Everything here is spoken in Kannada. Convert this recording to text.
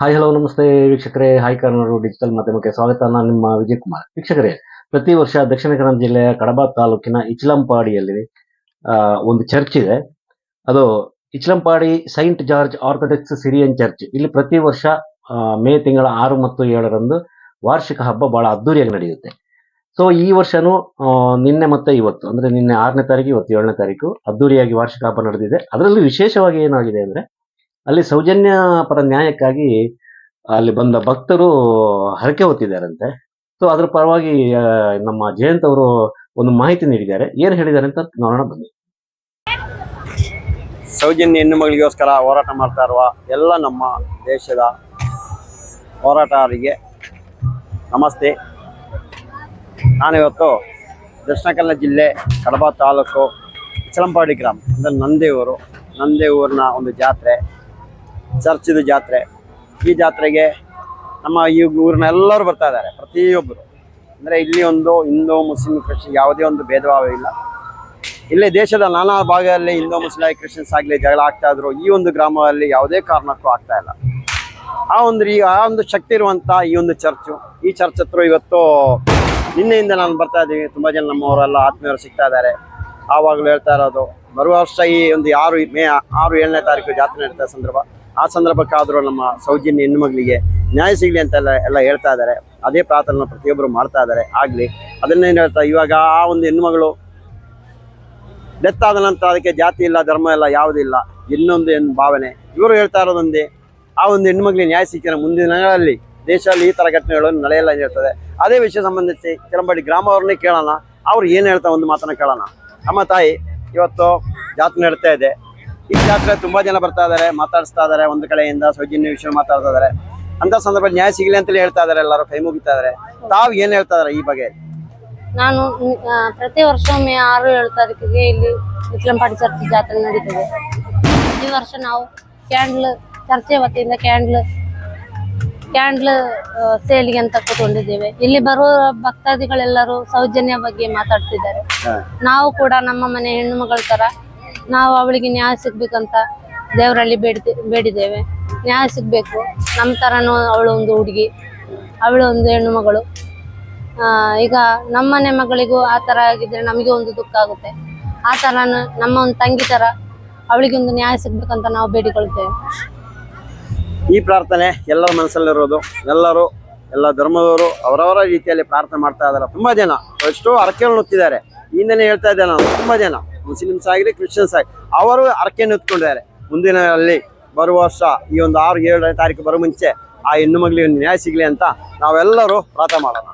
ಹಾಯ್ ಹಲೋ ನಮಸ್ತೆ ವೀಕ್ಷಕರೇ. ಹಾಯ್ ಕನ್ನಡ ಡಿಜಿಟಲ್ ಮಾಧ್ಯಮಕ್ಕೆ ಸ್ವಾಗತ. ನಾನು ನಿಮ್ಮ ವಿಜಯ್ ಕುಮಾರ್ ವೀಕ್ಷಕರೇ, ಪ್ರತಿ ವರ್ಷ ದಕ್ಷಿಣ ಕನ್ನಡ ಜಿಲ್ಲೆಯ ಕಡಬ ತಾಲೂಕಿನ ಇಚ್ಲಂಪಾಡಿಯಲ್ಲಿ ಒಂದು ಚರ್ಚ್ ಇದೆ. ಅದು Ichlampady saint George Orthodox Syrian church ಇಲ್ಲಿ ಪ್ರತಿ ವರ್ಷ ಮೇ ತಿಂಗಳ ಆರು ಮತ್ತು ಏಳರಂದು ವಾರ್ಷಿಕ ಹಬ್ಬ ಬಹಳ ಅದ್ದೂರಿಯಾಗಿ ನಡೆಯುತ್ತೆ. ಸೊ ಈ ವರ್ಷನೂ ನಿನ್ನೆ ಮತ್ತೆ ಇವತ್ತು, ಅಂದ್ರೆ ನಿನ್ನೆ ಆರನೇ ತಾರೀಕು, ಇವತ್ತು ಏಳನೇ ತಾರೀಕು ಅದ್ದೂರಿಯಾಗಿ ವಾರ್ಷಿಕ ಹಬ್ಬ ನಡೆದಿದೆ. ಅದರಲ್ಲಿ ವಿಶೇಷವಾಗಿ ಏನಾಗಿದೆ ಅಂದ್ರೆ ಅಲ್ಲಿ ಸೌಜನ್ಯ ಪರ ನ್ಯಾಯಕ್ಕಾಗಿ ಅಲ್ಲಿ ಬಂದ ಭಕ್ತರು ಹರಕೆ ಹೊತ್ತಿದ್ದಾರಂತೆ. ಸೊ ಅದ್ರ ಪರವಾಗಿ ನಮ್ಮ ಜಯಂತ್ ಅವರು ಒಂದು ಮಾಹಿತಿ ನೀಡಿದ್ದಾರೆ. ಏನು ಹೇಳಿದ್ದಾರೆ ಅಂತ ನೋಡೋಣ ಬನ್ನಿ. ಸೌಜನ್ಯ ಹೆಣ್ಣು ಮಗಳಿಗೋಸ್ಕರ ಹೋರಾಟ ಮಾಡ್ತಾ ಇರುವ ಎಲ್ಲ ನಮ್ಮ ದೇಶದ ಹೋರಾಟಗಾರರಿಗೆ ನಮಸ್ತೆ. ನಾನಿವತ್ತು ದಕ್ಷಿಣ ಕನ್ನಡ ಜಿಲ್ಲೆ ಕಡಬ ತಾಲೂಕು ಚಲಂಪಾಡಿ ಗ್ರಾಮ, ಅಂದರೆ ನಂದೇಊರು ನಂದೇಊರಿನ ಒಂದು ಜಾತ್ರೆ. ಚರ್ಚಿದ ಜಾತ್ರೆ. ಈ ಜಾತ್ರೆಗೆ ನಮ್ಮ ಈ ಊರಿನ ಎಲ್ಲರೂ ಬರ್ತಾ ಇದ್ದಾರೆ ಪ್ರತಿಯೊಬ್ಬರು ಅಂದರೆ ಇಲ್ಲಿ ಒಂದು ಹಿಂದೂ, ಮುಸ್ಲಿಂ, ಕ್ರಿಶ್ಚಿಯನ್ ಯಾವುದೇ ಒಂದು ಭೇದ ಭಾವ ಇಲ್ಲ. ಇಲ್ಲಿ ದೇಶದ ನಾನಾ ಭಾಗದಲ್ಲಿ ಹಿಂದೂ, ಮುಸ್ಲಿಂ ಕ್ರಿಶ್ಚಿಯನ್ಸ್ ಆಗಲಿ ಜಗಳ ಆಗ್ತಾ ಇದ್ರು. ಈ ಒಂದು ಗ್ರಾಮದಲ್ಲಿ ಯಾವುದೇ ಕಾರಣಕ್ಕೂ ಆಗ್ತಾ ಇಲ್ಲ. ಆ ಒಂದು ಈ ಆ ಒಂದು ಶಕ್ತಿ ಇರುವಂಥ ಈ ಒಂದು ಚರ್ಚು, ಈ ಚರ್ಚ್ ಹತ್ರ ಇವತ್ತು ನಿನ್ನೆಯಿಂದ ನಾನು ಬರ್ತಾ ಇದ್ದೀನಿ. ತುಂಬ ಜನ ನಮ್ಮವರೆಲ್ಲ ಆತ್ಮೀಯರು ಸಿಗ್ತಾ ಇದ್ದಾರೆ. ಆವಾಗಲೂ ಹೇಳ್ತಾ ಇರೋದು, ಬರುವ ವರ್ಷ ಈ ಒಂದು ಆರು, ಮೇ ಆರು ಏಳನೇ ತಾರೀಕು ಜಾತ್ರೆ ನಡೀತಾ ಸಂದರ್ಭ. ಆ ಸಂದರ್ಭಕ್ಕಾದರೂ ನಮ್ಮ ಸೌಜನ್ಯ ಹೆಣ್ಣು ಮಗಳಿಗೆ ನ್ಯಾಯ ಸಿಗಲಿ ಅಂತೆಲ್ಲ ಎಲ್ಲ ಹೇಳ್ತಾ ಇದ್ದಾರೆ. ಅದೇ ಪ್ರಾರ್ಥನೆ ಪ್ರತಿಯೊಬ್ಬರು ಮಾಡ್ತಾ ಇದ್ದಾರೆ. ಆಗಲಿ ಅದನ್ನೇನು ಹೇಳ್ತಾ ಇವಾಗ ಆ ಒಂದು ಹೆಣ್ಣುಮಗಳು ಡೆತ್ ಆದ ನಂತರ ಅದಕ್ಕೆ ಜಾತಿ ಇಲ್ಲ, ಧರ್ಮ ಇಲ್ಲ ಯಾವುದಿಲ್ಲ ಇನ್ನೊಂದು ಏನು ಭಾವನೆ. ಇವರು ಹೇಳ್ತಾ ಇರೋದೊಂದೇ ಆ ಒಂದು ಹೆಣ್ಣುಮಗಳಿಗೆ ನ್ಯಾಯ ಸಿಕ್ಕಿನ ಮುಂದಿನ ದಿನಗಳಲ್ಲಿ ದೇಶದಲ್ಲಿ ಈ ಥರ ಘಟನೆಗಳು ನಡೆಯಲ್ಲ ಅಂತ ಹೇಳ್ತದೆ. ಅದೇ ವಿಷಯ ಸಂಬಂಧಿಸಿ ಕೆಲಂಬಡಿ ಗ್ರಾಮವ್ರನ್ನೇ ಕೇಳೋಣ. ಅವ್ರು ಏನು ಹೇಳ್ತಾ ಒಂದು ಮಾತನ್ನು ಕೇಳೋಣ. ಅಮ್ಮ ತಾಯಿ ಇವತ್ತು ಜಾತ್ರೆ ನಡೀತಾ ಇದೆ. ಈ ಜಾತ್ರೆ ತುಂಬಾ ಜನ ಬರ್ತಾ ಇದಾರೆ ಮಾತಾಡಿಸ್ತಾ ಇದ್ದಾರೆ ಒಂದು ಕಡೆಯಿಂದ ಸೌಜನ್ಯ ವಿಷಯ ಮಾತಾಡ್ತಾ ಇದಾರೆ. ಅಂತ ಸಂದರ್ಭದಲ್ಲಿ ನ್ಯಾಯ ಸಿಗಲಿ ಅಂತ ಹೇಳ್ತಾ ಇದಾರೆ ಎಲ್ಲರೂ ಕೈ ಮುಗಿತಾ ಇದಾರೆ. ತಾವು ಏನ್ ಹೇಳ್ತಾ ಇದಾರೆ ಈ ಬಗ್ಗೆ? ನಾನು ಆ, ಪ್ರತಿ ವರ್ಷ ಮೇ ಆರು ಏಳು ತಾರೀಕಿಗೆ ಇಲ್ಲಿ ವಿಕ್ಲಂಪಾಡಿ ಚರ್ಚ್ ಜಾತ್ರೆ ನಡೀತದೆ. ಈ ವರ್ಷ ನಾವು ಕ್ಯಾಂಡ್ಲ್ ಚರ್ಚೆ ವತಿಯಿಂದ ಕ್ಯಾಂಡ್ಲ್ ಕ್ಯಾಂಡ್ಲ್ ಸೇಲ್ಗೆ ಅಂತ ಕೂತ್ಕೊಂಡಿದ್ದೇವೆ. ಇಲ್ಲಿ ಬರುವ ಭಕ್ತಾದಿಗಳೆಲ್ಲರೂ ಸೌಜನ್ಯ ಬಗ್ಗೆ ಮಾತಾಡ್ತಿದ್ದಾರೆ. ನಾವು ಕೂಡ ನಮ್ಮ ಮನೆ ಹೆಣ್ಣು ಮಗಳ ತರ ನಾವು ಅವಳಿಗೆ ನ್ಯಾಯ ಸಿಗ್ಬೇಕಂತ ದೇವರಲ್ಲಿ ಬೇಡ್ತಿ, ಬೇಡಿದ್ದೇವೆ. ನ್ಯಾಯ ಸಿಗ್ಬೇಕು. ನಮ್ಮ ತರನು ಅವಳು ಒಂದು ಹುಡುಗಿ. ಅವಳು ಒಂದು ಹೆಣ್ಣು ಮಗಳು. ಈಗ ನಮ್ಮನೆ ಮಗಳಿಗೂ ಆ ಥರ ಆಗಿದ್ರೆ ನಮಗೆ ಒಂದು ದುಃಖ ಆಗುತ್ತೆ. ಆ ಥರ ನಮ್ಮ ಒಂದು ತಂಗಿ ತರ ಅವಳಿಗೆ ಒಂದು ನ್ಯಾಯ ಸಿಗ್ಬೇಕಂತ ನಾವು ಬೇಡಿಕೊಳ್ತೇವೆ. ಈ ಪ್ರಾರ್ಥನೆ ಎಲ್ಲರ ಮನಸ್ಸಲ್ಲಿರೋದು. ಎಲ್ಲರೂ, ಎಲ್ಲ ಧರ್ಮದವರು ಅವರವರ ರೀತಿಯಲ್ಲಿ ಪ್ರಾರ್ಥನೆ ಮಾಡ್ತಾ ಇದ್ದಾರೆ. ತುಂಬಾ ಜನ. ಎಷ್ಟೋ ಅರಕೆಗಳು ನೋಡ್ತಿದ್ದಾರೆ ಹಿಂದೆನೇ ಹೇಳ್ತಾ ಇದ್ದೆ ನಾನು. ತುಂಬಾ ಜನ. ಮುಸ್ಲಿಮ್ಸ್ ಆಗಿರಿ ಕ್ರಿಶ್ಚಿಯನ್ಸ್ ಆಗಿ ಅವರು ಹರಕೆಯನ್ನು ಎತ್ಕೊಂಡಿದ್ದಾರೆ ಮುಂದಿನ ಅಲ್ಲಿ ಬರುವ ವರ್ಷ ಈ ಒಂದು ಆರು ಏಳನೇ ತಾರೀಕು ಬರೋ ಮುಂಚೆ ಆ ಹೆಣ್ಣು ಮಗಳಿಗೆ ನ್ಯಾಯ ಸಿಗಲಿ ಅಂತ ನಾವೆಲ್ಲರೂ ಪ್ರಾರ್ಥನೆ ಮಾಡೋಣ.